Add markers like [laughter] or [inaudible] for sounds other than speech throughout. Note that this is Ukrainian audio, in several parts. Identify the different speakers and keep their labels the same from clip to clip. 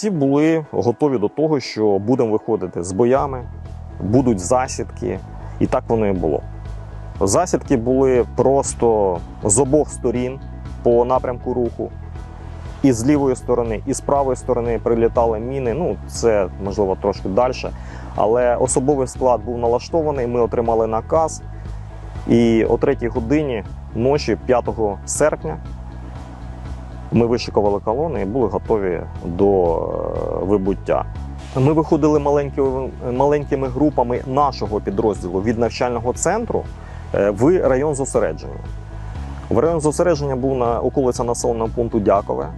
Speaker 1: Всі були готові до того, що будемо виходити з боями, будуть засідки, і так воно і було. Засідки були просто з обох сторін по напрямку руху. І з лівої сторони, і з правої сторони прилітали міни. Ну, це можливо трошки далі. Але особовий склад був налаштований. Ми отримали наказ. І о 3 годині ночі 5 серпня ми вишикували колони і були готові до е, вибуття. Ми виходили маленькими, маленькими групами нашого підрозділу від навчального центру е, в район зосередження. В район зосередження був на околиця населеного пункту Дякове.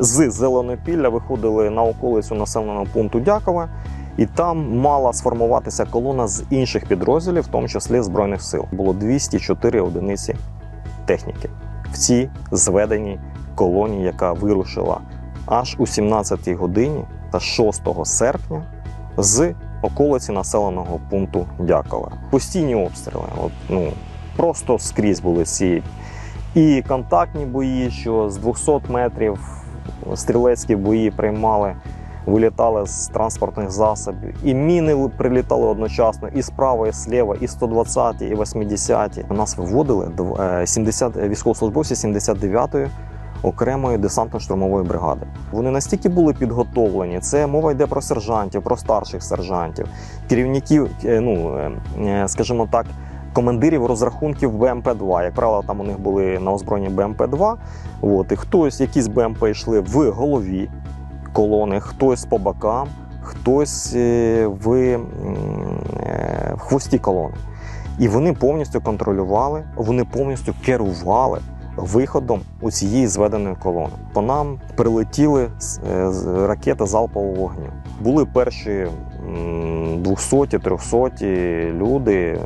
Speaker 1: З Зеленопілля виходили на околицю населеного пункту Дякове, і там мала сформуватися колона з інших підрозділів, в тому числі Збройних сил. Було 204 одиниці техніки в цій зведеній колонії, яка вирушила аж у 17-й годині та 6 серпня з околиці населеного пункту Дякове. Постійні обстріли. От, ну, просто скрізь були ці і контактні бої, що з 200 метрів стрілецькі бої приймали, вилітали з транспортних засобів. І міни прилітали одночасно і справа, і зліва, і 120, і 80. Нас виводили дв- е, 70 військовослужбовці 79-ї окремої десантно-штурмової бригади. Вони настільки були підготовлені. Це мова йде про сержантів, про старших сержантів, керівників, е, ну е, е, скажімо так, командирів розрахунків БМП-2. Як правило, там у них були на озброєнні БМП-2. От, і хтось, якісь БМП йшли в голові колони, хтось по бокам, хтось в, в хвості колони. І вони повністю контролювали, вони повністю керували виходом у цієї зведеної колони. По нам прилетіли е, ракети залпового вогню. Були перші 200-300 люди, е,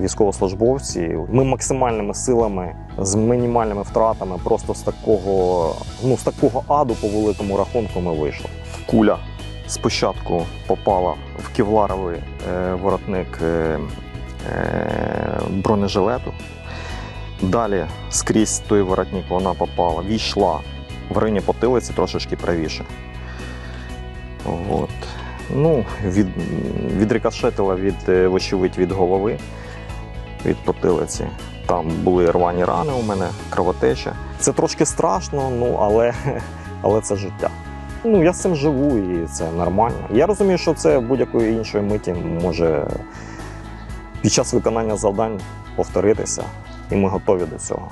Speaker 1: військовослужбовці. Ми максимальними силами з мінімальними втратами, просто з такого, ну з такого аду по великому рахунку ми вийшли. Куля спочатку попала в кевларовий е, воротник е, е, бронежилету. Далі скрізь той воротник вона попала, війшла в районі потилиці трошечки правіше. От. Ну, від, відрикошетила від, е, вочевидь, від голови, від потилиці. Там були рвані рани у мене, кровотеча. Це трошки страшно, ну, але, [laughs] але це життя. Ну, я з цим живу і це нормально. Я розумію, що це будь-якої іншої миті може під час виконання завдань повторитися, і ми готові до цього.